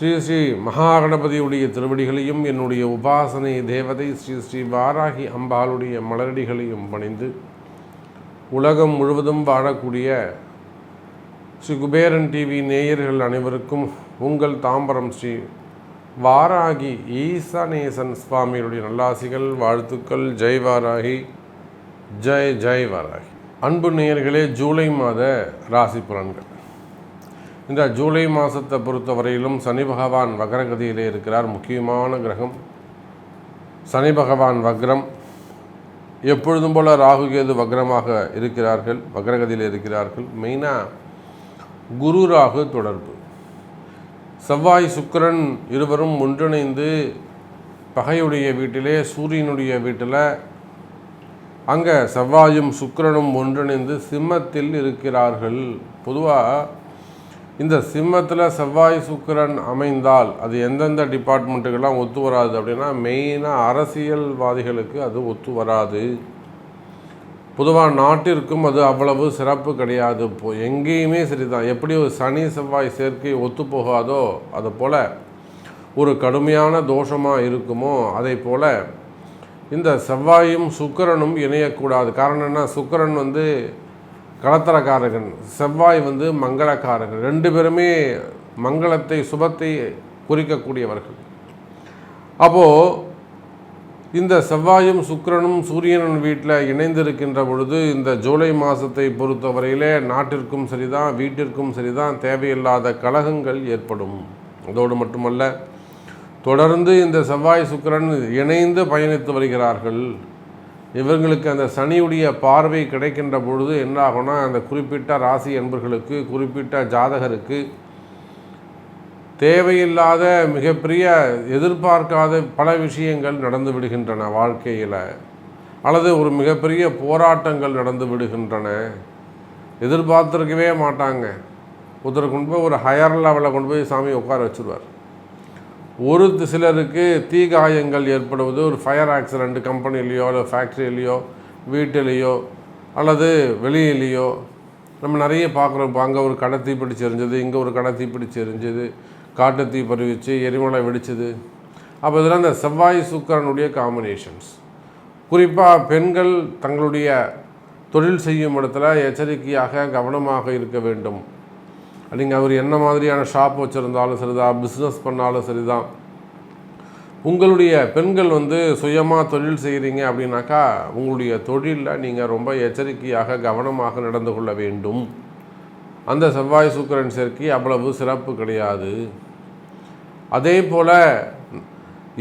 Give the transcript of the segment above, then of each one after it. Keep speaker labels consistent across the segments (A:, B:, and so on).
A: ஸ்ரீ ஸ்ரீ மகாகணபதியுடைய திருவடிகளையும் என்னுடைய உபாசனை தேவதை ஸ்ரீ ஸ்ரீ வாராகி அம்பாளுடைய மலரடிகளையும் பணிந்து உலகம் முழுவதும் வாழக்கூடிய ஸ்ரீ குபேரன் டிவி நேயர்கள் அனைவருக்கும் உங்கள் தாம்பரம் ஸ்ரீ வாராகி ஈசானேசன் சுவாமியுடைய நல்லாசிகள் வாழ்த்துக்கள். ஜெய் வாராகி. ஜெய் ஜெய் வாராகி. அன்பு நேயர்களே ஜூலை மாத ராசி புலன்கள். இந்த ஜூலை மாதத்தை பொறுத்தவரையிலும் சனி பகவான் வக்ரகதியிலே இருக்கிறார். முக்கியமான கிரகம் சனி பகவான் வக்ரம். எப்பொழுதும் போல ராகு கேது வக்ரமாக இருக்கிறார்கள் வக்ரகதியில் இருக்கிறார்கள். மெயினாக குரு ராகு தொடர்பு. செவ்வாய் சுக்கிரன் இருவரும் ஒன்றிணைந்து பகையுடைய வீட்டிலே சூரியனுடைய வீட்டில் அங்கே செவ்வாயும் சுக்கரனும் ஒன்றிணைந்து சிம்மத்தில் இருக்கிறார்கள். பொதுவாக இந்த சிம்மத்தில் செவ்வாய் சுக்கிரன் அமைந்தால் அது எந்தெந்த டிபார்ட்மெண்ட்டுக்கெல்லாம் ஒத்து வராது அப்படின்னா மெயினாக அரசியல்வாதிகளுக்கு அது ஒத்து வராது. பொதுவாக நாட்டிற்கும் அது அவ்வளவு சிறப்பு கிடையாது. இப்போ எங்கேயுமே சரிதான். எப்படி ஒரு சனி செவ்வாய் சேர்க்கை ஒத்து போகாதோ அது போல் ஒரு கடுமையான தோஷமாக இருக்குமோ அதை போல் இந்த செவ்வாயும் சுக்கிரனும் இணையக்கூடாது. காரணம் என்ன? சுக்கரன் வந்து கலத்தரக்காரகன் செவ்வாய் வந்து மங்களக்காரகன். ரெண்டு பேருமே மங்களத்தை சுபத்தை குறிக்கக்கூடியவர்கள். அப்போது இந்த செவ்வாயும் சுக்கிரனும் சூரியனின் வீட்டில் இணைந்திருக்கின்ற பொழுது இந்த ஜூலை மாதத்தை பொறுத்தவரையிலே நாட்டிற்கும் சரிதான் வீட்டிற்கும் சரிதான் தேவையில்லாத கலகங்கள் ஏற்படும். அதோடு மட்டுமல்ல தொடர்ந்து இந்த செவ்வாய் சுக்கிரன் இணைந்து பயணித்து வருகிறார்கள். இவர்களுக்கு அந்த சனியுடைய பார்வை கிடைக்கின்ற பொழுது என்ன ஆகும்னா அந்த குறிப்பிட்ட ராசி என்பர்களுக்கு குறிப்பிட்ட ஜாதகருக்கு தேவையில்லாத மிகப்பெரிய எதிர்பார்க்காத பல விஷயங்கள் நடந்து விடுகின்றன வாழ்க்கையில். அல்லது ஒரு மிகப்பெரிய போராட்டங்கள் நடந்து விடுகின்றன. எதிர்பார்த்துருக்கவே மாட்டாங்க. ஒருத்தர் கொண்டு போய் ஒரு ஹையர் லெவலில் கொண்டு போய் சாமி உட்கார வச்சுருவார். ஒரு சிலருக்கு தீ காயங்கள் ஏற்படுவது ஒரு ஃபயர் ஆக்சிடெண்ட் கம்பெனிலேயோ இல்லை ஃபேக்ட்ரியிலையோ வீட்டிலேயோ அல்லது வெளியிலேயோ. நம்ம நிறைய பார்க்குறோம். இப்போ அங்கே ஒரு கடை தீப்பிடிச்சு எரிஞ்சது இங்கே ஒரு கடை தீப்பிடிச்சு எரிஞ்சது காட்டு தீ பரவிச்சு எரிமலை வெடிச்சது. அப்போ இதெல்லாம் இந்த செவ்வாய் சுக்கரனுடைய காம்பினேஷன்ஸ் குறிப்பாக பெண்கள் தங்களுடைய தொழில் செய்யும் இடத்துல எச்சரிக்கையாக கவனமாக இருக்க வேண்டும். நீங்கள் அவர் என்ன மாதிரியான ஷாப் வச்சுருந்தாலும் சரிதான் பிஸ்னஸ் பண்ணாலும் சரிதான். உங்களுடைய பெண்கள் வந்து சுயமாக தொழில் செய்கிறீங்க அப்படின்னாக்கா உங்களுடைய தொழிலில் நீங்கள் ரொம்ப எச்சரிக்கையாக கவனமாக நடந்து கொள்ள வேண்டும். அந்த செவ்வாய் சுக்கிரன் சேர்க்கை அவ்வளவு சிறப்பு கிடையாது. அதே போல்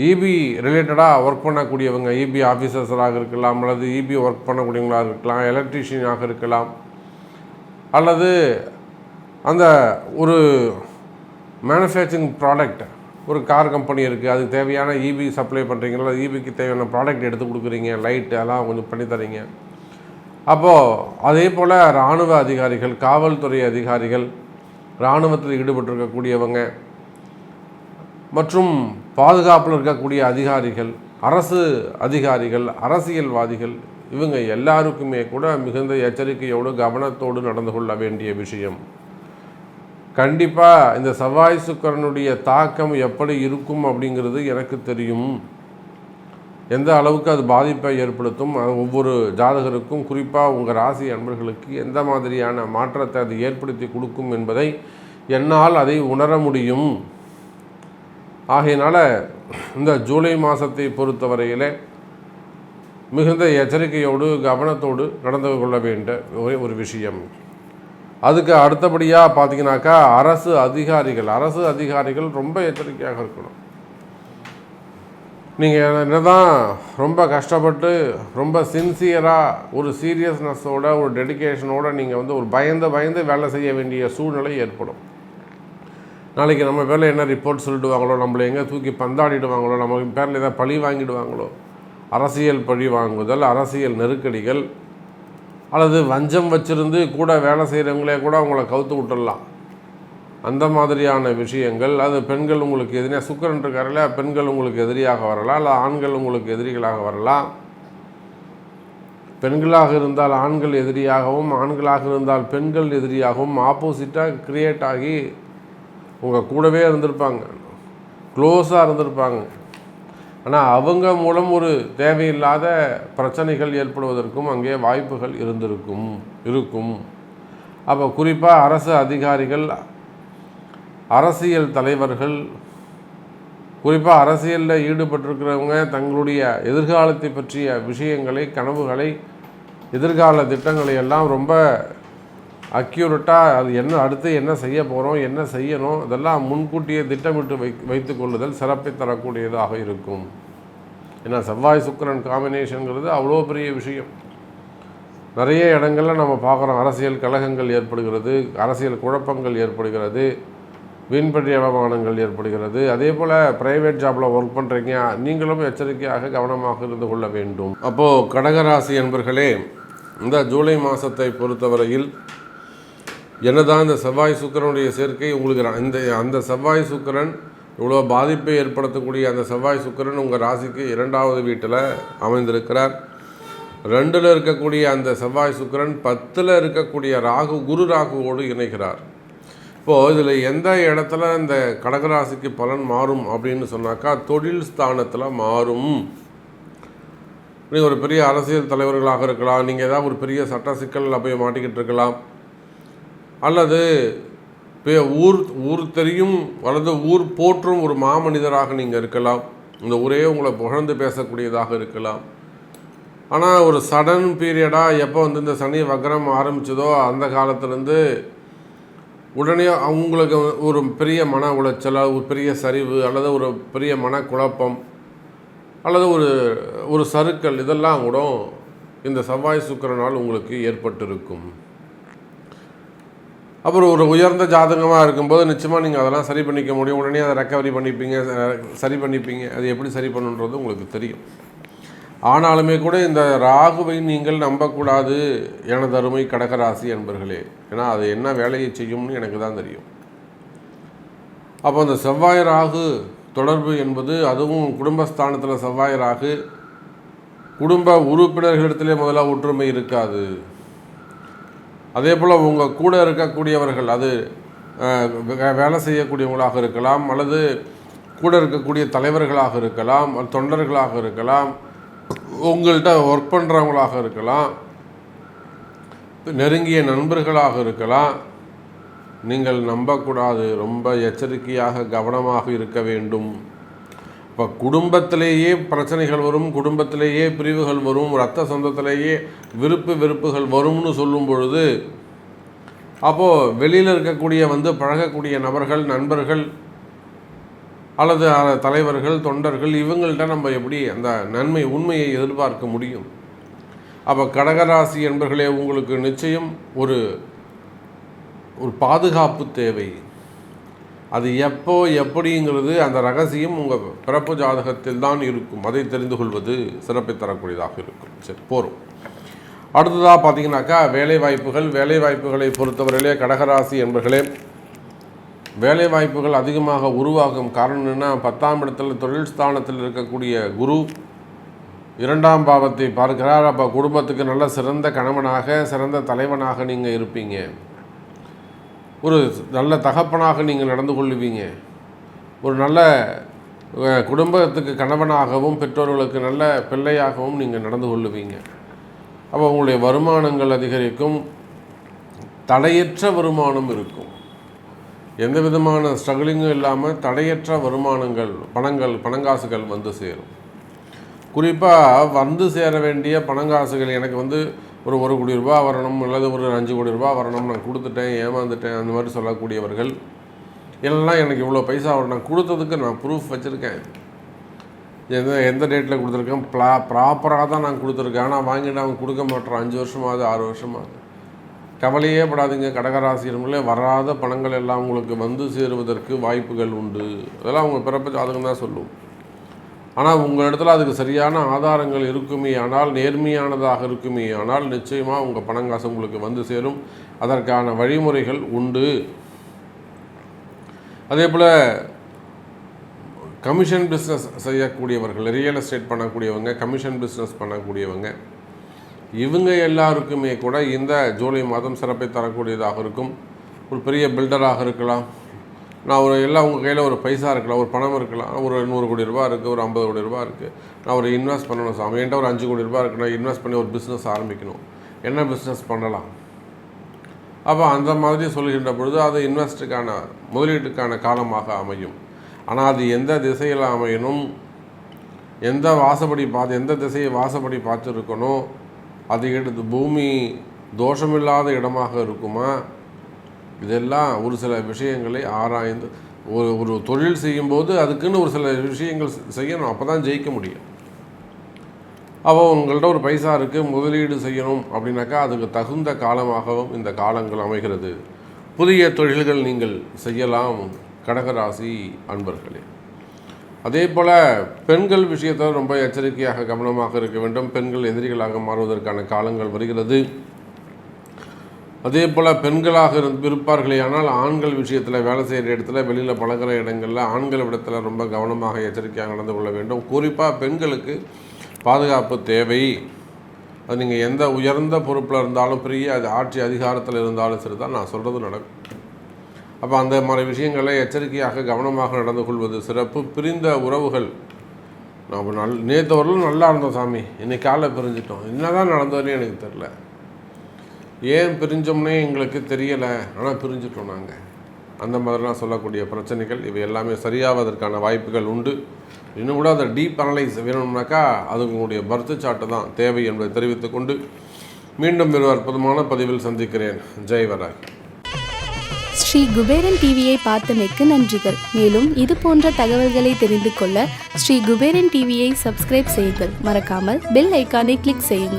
A: இபி ரிலேட்டடாக ஒர்க் பண்ணக்கூடியவங்க இபி ஆஃபீஸர்ஸராக இருக்கலாம் அல்லது இபி ஒர்க் பண்ணக்கூடியவங்களாக இருக்கலாம் எலக்ட்ரீஷியனாக இருக்கலாம் அல்லது அந்த ஒரு மேனுஃபேக்சரிங் ப்ராடக்ட் ஒரு கார் கம்பெனி இருக்குது அதுக்கு தேவையான இபி சப்ளை பண்ணுறீங்களா இபிக்கு தேவையான ப்ராடக்ட் எடுத்து கொடுக்குறீங்க லைட்டு அதெல்லாம் கொஞ்சம் பண்ணி தரீங்க. அப்போது அதே போல் இராணுவ அதிகாரிகள் காவல்துறை அதிகாரிகள் இராணுவத்தில் ஈடுபட்டிருக்கக்கூடியவங்க மற்றும் பாதுகாப்பில் இருக்கக்கூடிய அதிகாரிகள் அரசு அதிகாரிகள் அரசியல்வாதிகள் இவங்க எல்லாருக்குமே கூட மிகுந்த எச்சரிக்கையோடு கவனத்தோடு நடந்து கொள்ள வேண்டிய விஷயம். கண்டிப்பாக இந்த செவ்வாய் சுக்கரனுடைய தாக்கம் எப்படி இருக்கும் அப்படிங்கிறது எனக்கு தெரியும். எந்த அளவுக்கு அது பாதிப்பை ஏற்படுத்தும் அது ஒவ்வொரு ஜாதகருக்கும் குறிப்பாக உங்கள் ராசி அன்பர்களுக்கு எந்த மாதிரியான மாற்றத்தை அது ஏற்படுத்தி கொடுக்கும் என்பதை என்னால் அதை உணர முடியும். ஆகையினால் இந்த ஜூலை மாதத்தை பொறுத்தவரையில் மிகுந்த எச்சரிக்கையோடு கவனத்தோடு நடந்து கொள்ள வேண்டிய ஒரே ஒரு விஷயம். அதுக்கு அடுத்தபடியாக பார்த்தீங்கன்னாக்கா அரசு அதிகாரிகள் அரசு அதிகாரிகள் ரொம்ப எச்சரிக்கையாக இருக்கணும். நீங்கள் என்ன தான் ரொம்ப கஷ்டப்பட்டு ரொம்ப சின்சியராக ஒரு சீரியஸ்னஸோட ஒரு டெடிக்கேஷனோட நீங்கள் வந்து ஒரு பயந்து பயந்து வேலை செய்ய வேண்டிய சூழ்நிலை ஏற்படும். நாளைக்கு நம்ம பேரில் என்ன ரிப்போர்ட் சொல்லிடுவாங்களோ நம்மளை எங்கே தூக்கி பந்தாடிடுவாங்களோ நம்ம பேரில் எதாவது பழி வாங்கிடுவாங்களோ அரசியல் பழி வாங்குதல் அரசியல் நெருக்கடிகள் அல்லது வஞ்சம் வச்சிருந்து கூட வேலை செய்கிறவங்களே கூட அவங்கள கவுத்து விட்டுடலாம். அந்த மாதிரியான விஷயங்கள் அது பெண்கள் உங்களுக்கு எதிரியாக சுக்கரன் இருக்காரில்ல பெண்கள் உங்களுக்கு எதிரியாக வரலாம் இல்லை ஆண்கள் உங்களுக்கு எதிரிகளாக வரலாம். பெண்களாக இருந்தால் ஆண்கள் எதிரியாகவும் ஆண்களாக இருந்தால் பெண்கள் எதிரியாகவும் ஆப்போசிட்டாக கிரியேட் ஆகி உங்கள் கூடவே இருந்திருப்பாங்க. க்ளோஸாக இருந்திருப்பாங்க. ஆனால் அவங்க மூலம் ஒரு தேவையில்லாத பிரச்சனைகள் ஏற்படுவதற்கும் அங்கே வாய்ப்புகள் இருந்திருக்கும் இருக்கும். அப்போ குறிப்பாக அரசு அதிகாரிகள் அரசியல் தலைவர்கள் குறிப்பாக அரசியலில் ஈடுபட்டிருக்கிறவங்க தங்களுடைய எதிர்காலத்தை பற்றிய விஷயங்களை கனவுகளை எதிர்கால திட்டங்களை எல்லாம் ரொம்ப அக்யூரட்டாக அது என்ன அடுத்து என்ன செய்ய போகிறோம் என்ன செய்யணும் இதெல்லாம் முன்கூட்டியே திட்டமிட்டு வை வைத்து கொள்ளுதல் சிறப்பை தரக்கூடியதாக இருக்கும். ஏன்னா செவ்வாய் சுக்கிரன் காம்பினேஷனுங்கிறது அவ்வளோ பெரிய விஷயம். நிறைய இடங்களில் நம்ம பார்க்குறோம் அரசியல் கழகங்கள் ஏற்படுகிறது அரசியல் குழப்பங்கள் ஏற்படுகிறது வீண்பற்றி அவமானங்கள் ஏற்படுகிறது. அதே போல் ப்ரைவேட் ஜாப்பில் ஒர்க் பண்ணுறீங்க நீங்களும் எச்சரிக்கையாக கவனமாக இருந்து கொள்ள வேண்டும். அப்போது கடகராசி என்பர்களே இந்த ஜூலை மாதத்தை பொறுத்தவரையில் என்னதான் இந்த செவ்வாய் சுக்கரனுடைய சேர்க்கை உங்களுக்கு இந்த அந்த செவ்வாய் சுக்கிரன் இவ்வளோ பாதிப்பை ஏற்படுத்தக்கூடிய அந்த செவ்வாய் சுக்கிரன் உங்கள் ராசிக்கு இரண்டாவது வீட்டில் அமைந்திருக்கிறார். ரெண்டில் இருக்கக்கூடிய அந்த செவ்வாய் சுக்கிரன் பத்தில் இருக்கக்கூடிய ராகு குரு ராகுவோடு இணைகிறார். இப்போது இதில் எந்த இடத்துல இந்த கடகராசிக்கு பலன் மாறும் அப்படின்னு சொன்னாக்கா தொழில் ஸ்தானத்தில் மாறும். நீங்கள் ஒரு பெரிய அரசியல் தலைவர்களாக இருக்கலாம் நீங்கள் ஏதாவது ஒரு பெரிய சட்ட சிக்கலில் போய் மாட்டிக்கிட்டு இருக்கலாம். அல்லது ஊர் ஊர் தெரியும் அல்லது ஊர் போற்றும் ஒரு மாமனிதராக நீங்கள் இருக்கலாம். இந்த ஊரே உங்களை புகழ்ந்து பேசக்கூடியதாக இருக்கலாம். ஆனால் ஒரு சடன் பீரியடாக எப்போ வந்து இந்த சனி வக்ரம் ஆரம்பித்ததோ அந்த காலத்துலேருந்து உடனே அவங்களுக்கு ஒரு பெரிய மன உளைச்சல் ஒரு பெரிய சரிவு அல்லது ஒரு பெரிய மனக்குழப்பம் அல்லது ஒரு ஒரு சறுக்கல் இதெல்லாம் கூட இந்த செவ்வாய் சுக்கரனால் உங்களுக்கு ஏற்பட்டிருக்கும். அப்புறம் ஒரு உயர்ந்த ஜாதகமாக இருக்கும்போது நிச்சயமாக நீங்கள் அதெல்லாம் சரி பண்ணிக்க முடியும். உடனே அதை ரெக்கவரி பண்ணிப்பீங்க சரி பண்ணிப்பீங்க. அது எப்படி சரி பண்ணுன்றது உங்களுக்கு தெரியும். ஆனாலுமே கூட இந்த ராகுவை நீங்கள் நம்பக்கூடாது எனது அருமை கடகராசி என்பர்களே ஏன்னா அது என்ன வேலையை செய்யும்னு எனக்கு தான் தெரியும். அப்போ அந்த செவ்வாய் ராகு தொடர்பு என்பது அதுவும் குடும்பஸ்தானத்தில் செவ்வாய் ராகு. குடும்ப உறுப்பினர்களிடத்திலே முதல்ல ஒற்றுமை இருக்காது. அதே போல் உங்கள் கூட இருக்கக்கூடியவர்கள் அது வே- வேலை செய்யக்கூடியவங்களாக இருக்கலாம் அல்லது கூட இருக்கக்கூடிய தலைவர்களாக இருக்கலாம் தொண்டர்களாக இருக்கலாம் உங்கள்கிட்ட ஒர்க் பண்ணுறவங்களாக இருக்கலாம் நெருங்கிய நண்பர்களாக இருக்கலாம் நீங்கள் நம்பக்கூடாது ரொம்ப எச்சரிக்கையாக கவனமாக இருக்க வேண்டும். இப்போ குடும்பத்திலேயே பிரச்சனைகள் வரும் குடும்பத்திலேயே பிரிவுகள் வரும் ரத்த சொந்தத்திலேயே விருப்பு வெறுப்புகள் வரும்னு சொல்லும் பொழுது அப்போது வெளியில் இருக்கக்கூடிய வந்து பழகக்கூடிய நபர்கள் நண்பர்கள் அல்லது தலைவர்கள் தொண்டர்கள் இவங்கள்ட்ட நம்ம எப்படி அந்த நன்மை உண்மையை எதிர்பார்க்க முடியும்? அப்போ கடகராசி என்பர்களே உங்களுக்கு நிச்சயம் ஒரு ஒரு பாதுகாப்பு தேவை. அது எப்போ எப்படிங்கிறது அந்த ரகசியம் உங்கள் பிறப்பு ஜாதகத்தில் தான் இருக்கும். அதை தெரிந்து கொள்வது சிறப்பை தரக்கூடியதாக இருக்கும். சரி போகிறோம் அடுத்ததாக பார்த்தீங்கன்னாக்கா வேலை வாய்ப்புகள் வேலை வாய்ப்புகளை பொறுத்தவரையிலே கடகராசி என்பர்களே வேலை வாய்ப்புகள் அதிகமாக உருவாகும் காரணம் என்னன்னா பத்தாம் இடத்துல தொழில் ஸ்தானத்தில் இருக்கக்கூடிய குரு இரண்டாம் பாவத்தை பார்க்கிறார். அப்போ குடும்பத்துக்கு நல்ல சிறந்த கணவனாக சிறந்த தலைவனாக நீங்கள் இருப்பீங்க. ஒரு நல்ல தகப்பனாக நீங்கள் நடந்து கொள்ளுவீங்க. ஒரு நல்ல குடும்பத்துக்கு கணவனாகவும் பெற்றோர்களுக்கு நல்ல பிள்ளையாகவும் நீங்கள் நடந்து கொள்ளுவீங்க. அப்போ உங்களுடைய வருமானங்கள் அதிகரிக்கும். தடையற்ற வருமானம் இருக்கும். எந்த விதமான ஸ்ட்ரகிளிங்கும் இல்லாமல் தடையற்ற வருமானங்கள் பணங்கள் பணங்காசுகள் வந்து சேரும். குறிப்பாக வந்து சேர வேண்டிய பணங்காசுகள் எனக்கு வந்து ஒரு ஒரு கோடி ரூபா வரணும் அல்லது ஒரு அஞ்சு கோடி ரூபா வரணும் நான் கொடுத்துட்டேன் ஏமாந்துட்டேன் அந்த மாதிரி சொல்லக்கூடியவர்கள் எல்லாம் எனக்கு இவ்வளோ பைசா வரும். நான் கொடுத்ததுக்கு நான் ப்ரூஃப் வச்சுருக்கேன். எந்த எந்த டேட்டில் கொடுத்துருக்கேன்? ப்ளா ப்ராப்பராக தான் நான் கொடுத்துருக்கேன். ஆனால் வாங்கிட்டு அவன் கொடுக்க மாட்டேறான் அஞ்சு வருஷமாவது ஆறு வருஷமாவது. கவலையே படாதீங்க. கடகராசினர்களே வராத பணங்கள் எல்லாம் உங்களுக்கு வந்து சேருவதற்கு வாய்ப்புகள் உண்டு. அதெல்லாம் அவங்க பிறப்பு ஜாதகம் தான் சொல்லுவோம் ஆனால் உங்கள் அதுக்கு சரியான ஆதாரங்கள் இருக்குமே ஆனால் நேர்மையானதாக இருக்குமே ஆனால் நிச்சயமாக உங்கள் பணங்காசு உங்களுக்கு வந்து சேரும். அதற்கான வழிமுறைகள் உண்டு. அதே போல் கமிஷன் பிஸ்னஸ் செய்யக்கூடியவர்கள் ரியல் எஸ்டேட் பண்ணக்கூடியவங்க கமிஷன் பிஸ்னஸ் பண்ணக்கூடியவங்க இவங்க எல்லாருக்குமே கூட இந்த ஜூலை மாதம் சிறப்பை தரக்கூடியதாக இருக்கும். ஒரு பெரிய பில்டராக இருக்கலாம். நான் ஒரு எல்லாம் உங்கள் கையில் ஒரு பைசா இருக்கலாம் ஒரு பணம் இருக்கலாம். ஒரு நூறு கோடி ரூபா இருக்குது ஒரு ஐம்பது கோடி ரூபா இருக்குது நான் ஒரு இன்வெஸ்ட் பண்ணணும் சாமி. என்கிட்ட ஒரு அஞ்சு கோடி ரூபா இருக்குது நான் இன்வெஸ்ட் பண்ணி ஒரு பிஸ்னஸ் ஆரம்பிக்கணும். என்ன பிஸ்னஸ் பண்ணலாம்? அப்போ அந்த மாதிரி சொல்கின்ற பொழுது அது இன்வெஸ்ட்டுக்கான முதலீட்டுக்கான காலமாக அமையும். ஆனால் அது எந்த திசையில் அமையணும்? எந்த வாசப்படி பார்த்து எந்த திசையை வாசப்படி பார்த்துருக்கணும்? அது எடுத்து பூமி தோஷமில்லாத இடமாக இருக்குமா? இதெல்லாம் ஒரு சில விஷயங்களை ஆராய்ந்து ஒரு ஒரு தொழில் செய்யும்போது அதுக்குன்னு ஒரு சில விஷயங்கள் செய்யணும். அப்போ தான் ஜெயிக்க முடியும். அப்போ உங்கள்கிட்ட ஒரு பைசா இருக்குது முதலீடு செய்யணும் அப்படின்னாக்கா அதுக்கு தகுந்த காலமாகவும் இந்த காலங்கள் அமைகிறது. புதிய தொழில்கள் நீங்கள் செய்யலாம் கடகராசி அன்பர்களே. அதே போல் பெண்கள் விஷயத்தில் ரொம்ப எச்சரிக்கையாக கவனமாக இருக்க வேண்டும். பெண்கள் எதிரிகளாக மாறுவதற்கான காலங்கள் வருகிறது. அதே போல் பெண்களாக இருந்து இருப்பார்களே ஆனால் ஆண்கள் விஷயத்தில் வேலை செய்கிற இடத்துல வெளியில் பழகுற இடங்களில் ஆண்கள் இடத்துல ரொம்ப கவனமாக எச்சரிக்கையாக நடந்து கொள்ள வேண்டும். குறிப்பாக பெண்களுக்கு பாதுகாப்பு தேவை. அது நீங்கள் எந்த உயர்ந்த பொறுப்பில் இருந்தாலும் பெரிய அது ஆட்சி அதிகாரத்தில் இருந்தாலும் சரி தான் நான் சொல்கிறது நடக்கும். அப்போ அந்த மாதிரி விஷயங்களை எச்சரிக்கையாக கவனமாக நடந்து கொள்வது சிறப்பு. பிரிந்த உறவுகள். நம்ம நல் நேற்று வரலும் நல்லா இருந்தோம் சாமி. இன்னைக்கு காலை பிரிஞ்சிட்டோம். என்னதான் நடந்ததுன்னு எனக்கு தெரில ஏன் பிரிஞ்சோம்னே எங்களுக்கு தெரியலை? ஆனால் பிரிஞ்சிட்டோம் நாங்கள் அந்த மாதிரிலாம் சொல்லக்கூடிய பிரச்சனைகள் இவை எல்லாமே சரியாவதற்கான வாய்ப்புகள் உண்டு. இன்னும் கூட அதை டீப் அனலைஸ் வேணும்னாக்கா அது உங்களுடைய பர்த் சாட்டு தான் தேவை என்பதை தெரிவித்துக்கொண்டு மீண்டும் ஒரு அற்புதமான பதிவில் சந்திக்கிறேன். ஜெய் வராய்.
B: ஸ்ரீ குபேரன் டிவியை பார்த்தமைக்கு நன்றிகள். மேலும் இது போன்ற தகவல்களை தெரிந்து கொள்ள ஸ்ரீ குபேரன் டிவியை சப்ஸ்கிரைப் செய்யுங்கள். மறக்காமல் பெல் ஐக்கானை கிளிக் செய்யுங்கள்.